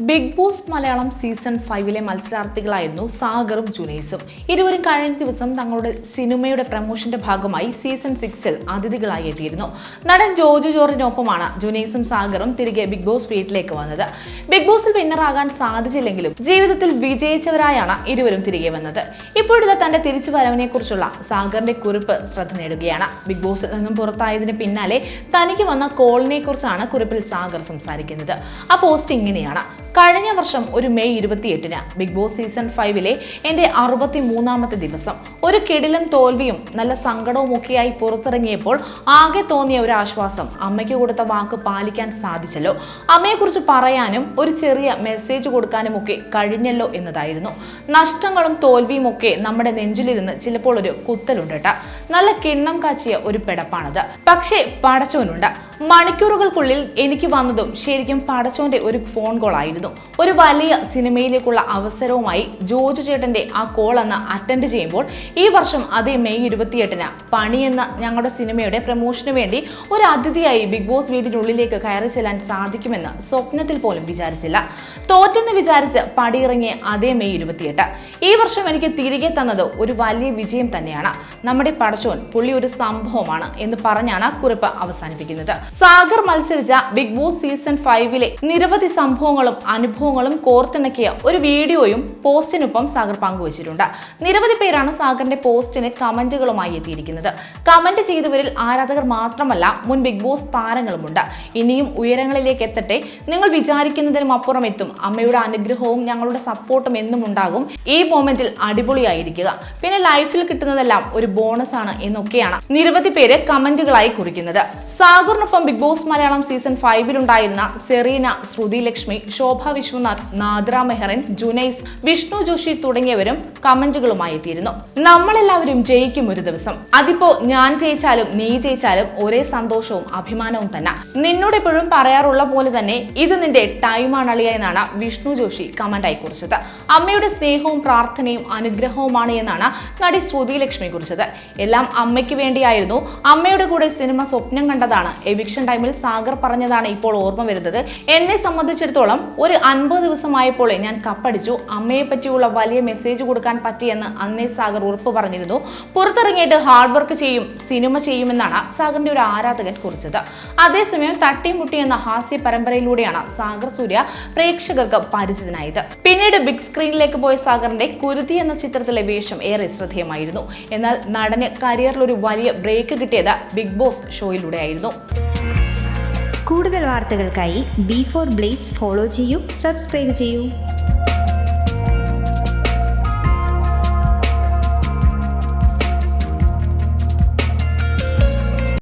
Big Boss Malayalam season ഫൈവിലെ മത്സരാർത്ഥികളായിരുന്നു സാഗറും ജുനൈസും. ഇരുവരും കഴിഞ്ഞ ദിവസം തങ്ങളുടെ സിനിമയുടെ പ്രമോഷന്റെ ഭാഗമായി സീസൺ സിക്സിൽ അതിഥികളായി എത്തിയിരുന്നു. നടൻ ജോജു ജോർജിനൊപ്പമാണ് ജുനൈസും സാഗറും തിരികെ ബിഗ് ബോസ് വീട്ടിലേക്ക് വന്നത്. ബിഗ് ബോസിൽ വിന്നറാകാൻ സാധിച്ചില്ലെങ്കിലും ജീവിതത്തിൽ വിജയിച്ചവരായാണ് ഇരുവരും തിരികെ വന്നത്. ഇപ്പോഴത്തെ തന്റെ തിരിച്ചു വരവിനെ കുറിച്ചുള്ള സാഗറിന്റെ കുറിപ്പ് ശ്രദ്ധ നേടുകയാണ്. ബിഗ് ബോസിൽ നിന്നും പുറത്തായതിന് പിന്നാലെ തനിക്ക് വന്ന കോളിനെ കുറിച്ചാണ് കുറിപ്പിൽ സാഗർ സംസാരിക്കുന്നത്. ആ പോസ്റ്റ് ഇങ്ങനെയാണ്. കഴിഞ്ഞ വർഷം ഒരു മെയ് ഇരുപത്തിയെട്ടിന് ബിഗ് ബോസ് സീസൺ ഫൈവിലെ എന്റെ അറുപത്തി മൂന്നാമത്തെ ദിവസം. ഒരു കിടിലും തോൽവിയും നല്ല സങ്കടവും ഒക്കെയായി പുറത്തിറങ്ങിയപ്പോൾ ആകെ തോന്നിയ ഒരു ആശ്വാസം അമ്മയ്ക്ക് കൊടുത്ത വാക്ക് പാലിക്കാൻ സാധിച്ചല്ലോ. അമ്മയെക്കുറിച്ച് പറയാനും ഒരു ചെറിയ മെസ്സേജ് കൊടുക്കാനും ഒക്കെ കഴിഞ്ഞല്ലോ എന്നതായിരുന്നു. നഷ്ടങ്ങളും തോൽവിയും ഒക്കെ നമ്മുടെ നെഞ്ചിലിരുന്ന് ചിലപ്പോൾ ഒരു കുത്തലുണ്ട് നല്ല കിണ്ണം കാച്ചിയ ഒരു പെടപ്പാണത്. പക്ഷേ പടച്ചോനുണ്ട് മണിക്കൂറുകൾക്കുള്ളിൽ എനിക്ക് വന്നതും ശരിക്കും പടച്ചോന്റെ ഒരു ഫോൺ കോൾ ആയിരുന്നു. ഒരു വലിയ സിനിമയിലേക്കുള്ള അവസരവുമായി ജോജു ചേട്ടന്റെ ആ കോൾ അന്ന് അറ്റൻഡ് ചെയ്യുമ്പോൾ ഈ വർഷം അതേ മെയ് ഇരുപത്തിയെട്ടിന് പണി എന്ന ഞങ്ങളുടെ സിനിമയുടെ പ്രമോഷന് വേണ്ടി ഒരു അതിഥിയായി ബിഗ് ബോസ് വീടിനുള്ളിലേക്ക് കയറി ചെല്ലാൻ സാധിക്കുമെന്ന് സ്വപ്നത്തിൽ പോലും വിചാരിച്ചില്ല. തോറ്റെന്ന് വിചാരിച്ച് പടിയിറങ്ങിയ അതേ മെയ് ഇരുപത്തിയെട്ട്. ഈ വർഷം എനിക്ക് തിരികെ തന്നത് ഒരു വലിയ വിജയം തന്നെയാണ്. നമ്മുടെ പടച്ചോൻ പുള്ളി ഒരു സംഭവമാണ് എന്ന് പറഞ്ഞാണ് കുറിപ്പ് അവസാനിപ്പിക്കുന്നത്. സാഗർ മത്സരിച്ച ബിഗ് ബോസ് സീസൺ ഫൈവിലെ നിരവധി സംഭവങ്ങളും അനുഭവങ്ങളും കോർത്തിണക്കിയ ഒരു വീഡിയോയും പോസ്റ്റിനൊപ്പം സാഗർ പങ്കുവച്ചിട്ടുണ്ട്. നിരവധി പേരാണ് സാഗറിന്റെ പോസ്റ്റിന് കമന്റുകളുമായി എത്തിയിരിക്കുന്നത്. കമന്റ് ചെയ്തവരിൽ ആരാധകർ മാത്രമല്ല മുൻ ബിഗ് ബോസ് താരങ്ങളുമുണ്ട്. ഇനിയും ഉയരങ്ങളിലേക്ക് എത്തട്ടെ. നിങ്ങൾ വിചാരിക്കുന്നതിനും അപ്പുറം എത്തും അമ്മയുടെ അനുഗ്രഹവും ഞങ്ങളുടെ സപ്പോർട്ടും എന്നും ഉണ്ടാകും ഈ മൊമെന്റിൽ അടിപൊളിയായിരിക്കുക. പിന്നെ ലൈഫിൽ കിട്ടുന്നതെല്ലാം ഒരു ബോണസ് ആണ് എന്നൊക്കെയാണ് നിരവധി പേര് കമന്റുകളായി കുറിക്കുന്നത്. സാഗറിനൊപ്പം ബിഗ് ബോസ് മലയാളം സീസൺ ഫൈവിലുണ്ടായിരുന്ന സെറീന ശ്രുതി ലക്ഷ്മി ശോഭ വിശ്വനാഥ് നാദ്ര മെഹറിൻ ജുനൈസ് വിഷ്ണു ജോഷി തുടങ്ങിയവരും കമന്റുകളുമായി എത്തിയിരുന്നു. നമ്മളെല്ലാവരും ജയിക്കും ഒരു ദിവസം. അതിപ്പോ ഞാൻ ജയിച്ചാലും നീ ജയിച്ചാലും ഒരേ സന്തോഷവും അഭിമാനവും തന്നെ. നിന്നോട് എപ്പോഴും പറയാറുള്ള പോലെ തന്നെ ഇത് നിന്റെ ടൈമാണ് അളിയ എന്നാണ് വിഷ്ണു ജോഷി കമന്റായി കുറിച്ചത്. അമ്മയുടെ സ്നേഹവും പ്രാർത്ഥനയും അനുഗ്രഹവുമാണ് എന്നാണ് നടി ശ്രുതി ലക്ഷ്മി കുറിച്ചത്. എല്ലാം അമ്മയ്ക്ക് വേണ്ടിയായിരുന്നു. അമ്മയുടെ കൂടെ സിനിമ സ്വപ്നം കണ്ടതാണ്. എവിക്ഷൻ ടൈമിൽ സാഗർ പറഞ്ഞതാണ് ഇപ്പോൾ ഓർമ്മ വരുന്നത്. എന്നെ സംബന്ധിച്ചിടത്തോളം ഒരു അൻപത് ദിവസമായപ്പോൾ ഞാൻ കപ്പടിച്ചു. അമ്മയെ പറ്റിയുള്ള വലിയ മെസ്സേജ് കൊടുക്കാൻ പറ്റിയെന്ന് അന്നേ സാഗർ ഉറപ്പ് പറഞ്ഞിരുന്നു. പുറത്തിറങ്ങിയിട്ട് ഹാർഡ് വർക്ക് ചെയ്യും സിനിമ ചെയ്യുമെന്നാണ് സാഗറിന്റെ ഒരു ആരാധകൻ കുറിച്ചത്. അതേസമയം തട്ടിമുട്ടി എന്ന ഹാസ്യ പരമ്പരയിലൂടെയാണ് സാഗർ സൂര്യ പ്രേക്ഷകർക്ക് പരിചിതനായത്. പിന്നീട് ബിഗ് സ്ക്രീനിലേക്ക് പോയ സാഗറിന്റെ കുരുതി എന്ന ചിത്രത്തിലെ വേഷം ഏറെ ശ്രദ്ധേയമായിരുന്നു. എന്നാൽ നടന് കരിയറിൽ ഒരു വലിയ ബ്രേക്ക് കിട്ടിയത് ബിഗ് ബോസ് ഷോയിലൂടെയായിരുന്നു. കൂടുതൽ വാർത്തകൾക്കായി ബി ഫോർ ബ്ലേസ് ഫോളോ ചെയ്യൂ സബ്സ്ക്രൈബ് ചെയ്യൂ.